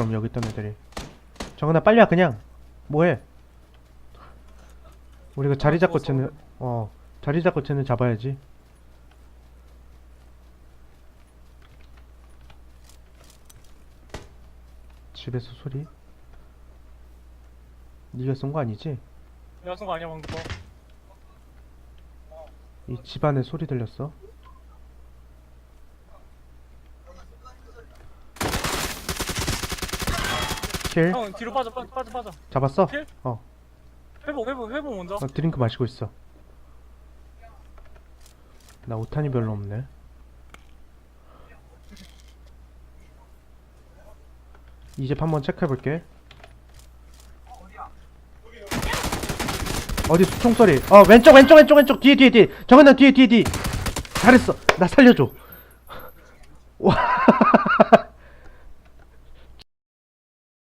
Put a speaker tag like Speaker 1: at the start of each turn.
Speaker 1: 그럼 여기 있던 애들이. 정은아 빨리 와 그냥. 뭐해? 우리가 자리 잡고
Speaker 2: 무서워.
Speaker 1: 쟤는 어 자리 잡고 쟤는 잡아야지. 집에서 소리? 네가 쏜 거 아니지?
Speaker 2: 내가 쏜거 아니야 방금 거.
Speaker 1: 이 집안에 소리 들렸어 킬
Speaker 2: 형 뒤로 빠져 빠져 빠져 빠져
Speaker 1: 잡았어?
Speaker 2: 킬?
Speaker 1: 어
Speaker 2: 회복 회복 회복 먼저
Speaker 1: 어, 드링크 마시고 있어. 나 오탄이 별로 없네. 이집 한번 체크해 볼게. 어디 총소리? 어 왼쪽 왼쪽 왼쪽 왼쪽 뒤에 뒤에 뒤에 정은아 뒤에 뒤에 뒤에 잘했어 나 살려줘 와